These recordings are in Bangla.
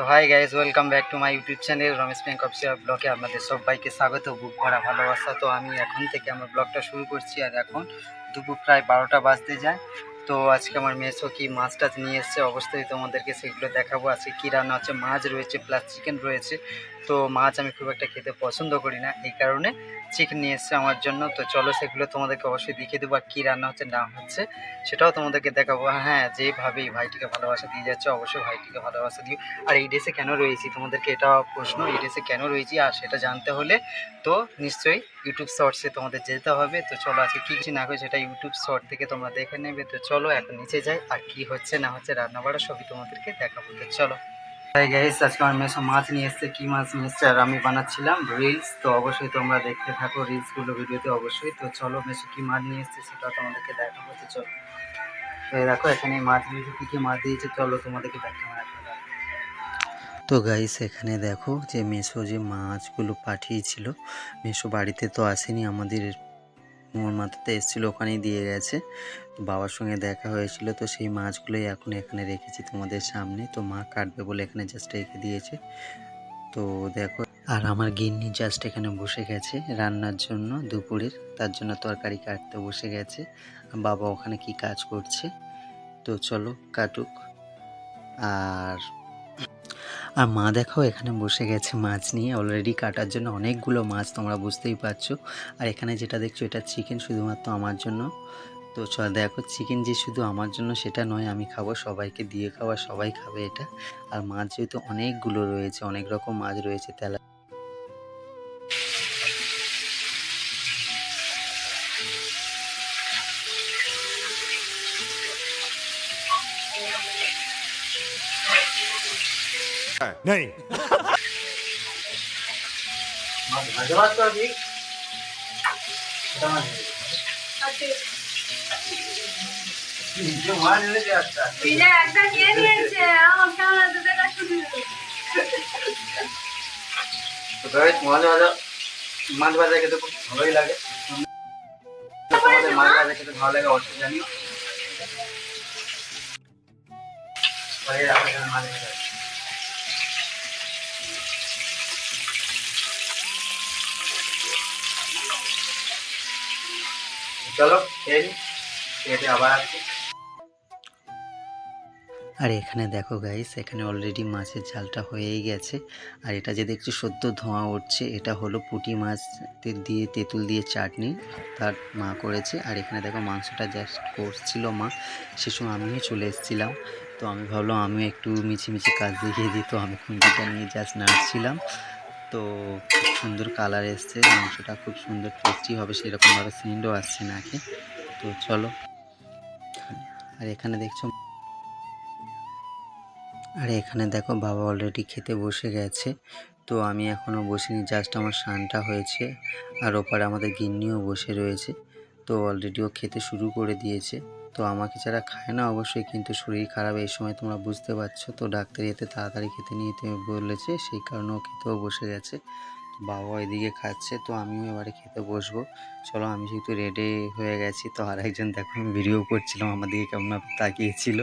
তো hi guys welcome back to my YouTube channel Ramesh bank official ব্লগে আপনাদের সবাইকে স্বাগত, বুক করা ভালোবাসা। তো আমি এখন থেকে আমার ব্লগটা শুরু করছি আর এখন দুপুর প্রায় বারোটা বাজতে যায়। তো আজকে আমার মেসো কি মাছ টাছ নিয়ে এসছে, অবশ্যই তোমাদেরকে সেগুলো দেখাবো। আজকে কী রান্না হচ্ছে? মাছ রয়েছে প্লাস চিকেন রয়েছে। তো মাছ আমি খুব একটা খেতে পছন্দ করি না, এই কারণে চিকেন নিয়ে এসছে আমার জন্য। তো চলো সেগুলো তোমাদেরকে অবশ্যই দেখিয়ে দেবো আর কী রান্না হচ্ছে, না হচ্ছে, সেটাও তোমাদেরকে দেখাবো। হ্যাঁ যেভাবে এই ভাইটিকে ভালোবাসা দিয়ে যাচ্ছে, অবশ্যই ভাইটিকে ভালোবাসা দিও। আর এই ড্রেসে কেন রয়েছি? তোমাদেরকে এটা প্রশ্ন, এই ড্রেসে কেন রয়েছি? আর সেটা জানতে হলে তো নিশ্চয়ই ইউটিউব শর্টসে তোমাদের যেতে হবে। তো চলো আজকে কী কিছু না করে সেটা ইউটিউব শর্ট থেকে তোমরা দেখে নেবে। তো চলো এখন নিচে যাই, আর কি হচ্ছে, না হচ্ছে রান্না বাড়া সবই তোমাদেরকে দেখাবো। তো চলো। গাইস আমার মেসো মাছ নিয়ে কী মাছ আর আমি বানাচ্ছিলাম রিলস তো অবশ্যই তোমরা দেখতে থাকো রিলসগুলো ভিডিওতে অবশ্যই। তো চলো মেসো কী মাছ নিয়ে সেটা চলো। দেখো, এখানে মাছ কী মাছ দিয়েছে, চলো তোমাদেরকে তো গাইস এখানে দেখো যে মেসো যে মাছগুলো পাঠিয়েছিল, মেসো বাড়িতে তো আসেনি আমাদের মোর মাথাতে এসেছিল, ওখানেই দিয়ে গেছে। বাবার সঙ্গে দেখা হয়েছিল, তো সেই মাছগুলোই এখন এখানে রেখেছি তোমাদের সামনে। তো মা কাটবে বলে এখানে জাস্ট রেখে দিয়েছে। তো দেখো, আর আমার গিন্নি জাস্ট এখানে বসে গেছে রান্নার জন্য দুপুরের। তার জন্য তরকারি কাটতে বসে গেছে। বাবা ওখানে কি কাজ করছে? তো চলো কাটুক। আর আর মা দেখাও এখানে বসে গেছে মাছ নিয়ে। অলরেডি কাটার জন্য অনেকগুলো মাছ তোমরা বুঝতেই পারছ। আর এখানে যেটা দেখছ, এটা চিকেন শুধুমাত্র আমার জন্য। তো চল দেখো চিকেন যে শুধু আমার জন্য সেটা নয়, আমি খাব সবাইকে দিয়ে খাওয়া সবাই খাবে এটা। আর মাছ যেহেতু অনেকগুলো রয়েছে, অনেক রকম মাছ রয়েছে তেলা মাছ ভাজা মাছ ভাজা খেতে খুব ভালোই লাগে। তোমাদের মাছ ভাজা খেতে ভালো লাগে অবশ্যই জানিও। মাছ ভাজা। আর এখানে দেখো গাইস এখানে অলরেডি মাছের ঝালটা হয়েই গেছে। আর এটা যে দেখছি সদ্য ধোঁয়া উঠছে, এটা হলো পুঁটি মাছ দিয়ে তেঁতুল দিয়ে চাটনি তার মা করেছে। আর এখানে দেখো মাংসটা জাস্ট করছিল মা। সে সময় আমিও চলে এসেছিলাম। তো আমি ভাবলাম আমিও একটু মিছিমিছি কাজ দেখিয়ে দিই। তো আমি খুঁটিটা নিয়ে জাস্ট নাড়ছিলাম তো খুব সুন্দর কালার এসছে, মাংসটা খুব সুন্দর টেস্টি হবে, সেরকমভাবে সেন্টও আসছে নাকি তো চলো। আর এখানে দেখছ, আর এখানে দেখো বাবা অলরেডি খেতে বসে গেছে। তো আমি এখনও বসিনি জাস্ট আমার স্নানটা হয়েছে, আর ওপারে আমাদের গিন্নিও বসে রয়েছে। তো অলরেডি ও খেতে শুরু করে দিয়েছে। তো আমাকে যারা খায় না অবশ্যই কিন্তু শরীর খারাপ এই সময় তোমরা বুঝতে পারছ। তো ডাক্তার এতে তাড়াতাড়ি খেতে নিয়ে তুমি বলেছে, সেই কারণে ও খেতেও বসে গেছে। বাবা এদিকে খাচ্ছে, তো আমিও এবারে খেতে বসবো। চলো আমি যেহেতু রেডি হয়ে গেছি, তো আর একজন দেখো, আমি ভিডিও করছিলাম, আমার দিকে কেমন তাকিয়েছিল।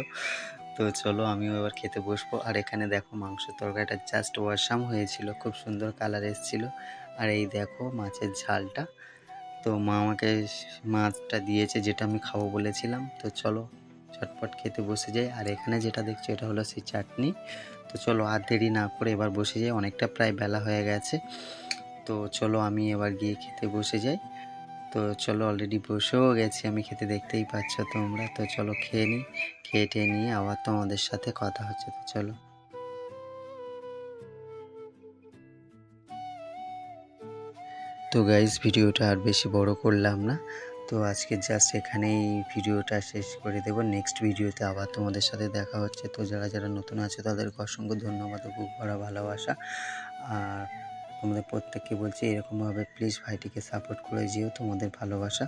তো চলো আমিও এবার খেতে বসবো। আর এখানে দেখো মাংসের তরকারিটা জাস্ট ওয়াশাম হয়েছিল, খুব সুন্দর কালার এসেছিল। আর এই দেখো মাছের ঝালটা। তো মা আমাকে মাছটা দিয়েছে, যেটা আমি খাব বলেছিলাম। তো চলো, চটপট খেতে বসে যাই। আর এখানে যেটা দেখছ, এটা হলো সেই চাটনি। তো চলো, আর দেরি না করে এবার বসে যাই। অনেকটা প্রায় বেলা হয়ে গেছে। তো চলো, আমি এবার গিয়ে খেতে বসে যাই। তো চলো অলরেডি বসেও গেছি। আমি খেতে দেখতেই পাচ্ছ তোমরা। তো চলো, খেয়ে নিই খেয়ে টেয়ে নিয়ে আবার তোমাদের সাথে কথা হচ্ছে। তো চলো। তো গাইজ ভিডিওটা আর বেশি বড় করলাম না। তো আজকে জাস্ট এখানেই ভিডিওটা শেষ করে দেবো। নেক্সট ভিডিওতে আবার তোমাদের সাথে দেখা হচ্ছে। তো যারা যারা নতুন আছে, তাদেরকে অসংখ্য ধন্যবাদ ও বুক ভরা ভালোবাসা। আর তোমাদের প্রত্যেককে বলছি, এরকমভাবে প্লিজ ভাইটিকে সাপোর্ট করে যেও তোমাদের ভালোবাসা।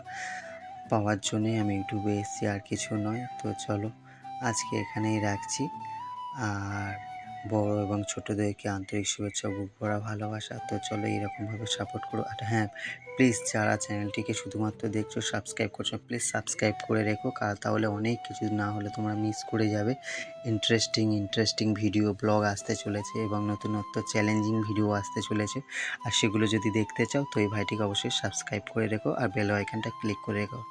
পাওয়ার জন্যই আমি ইউটিউবে এসেছি, আর কিছু নয়। তো চলো, আজকে এখানেই রাখছি। আর বড় এবং ছোটদেরকে আন্তরিক শুভেচ্ছা বুক ভরা ভালোবাসা। তো চলো এরকমভাবে সাপোর্ট করো। আর হ্যাঁ প্লিজ যারা চ্যানেলটিকে শুধুমাত্র দেখছ সাবস্ক্রাইব করছ প্লিজ সাবস্ক্রাইব করে রেখো, কারণ তাহলে অনেক কিছু না হলে তোমরা মিস করে যাবে। ইন্টারেস্টিং ইন্টারেস্টিং ভিডিও ব্লগ আসতে চলেছে এবং নতুনত্ব চ্যালেঞ্জিং ভিডিও আসতে চলেছে। আর সেগুলো যদি দেখতে চাও, তো এই ভাইটিকে অবশ্যই সাবস্ক্রাইব করে রেখো আর বেল আইকনটা ক্লিক করে রেখো।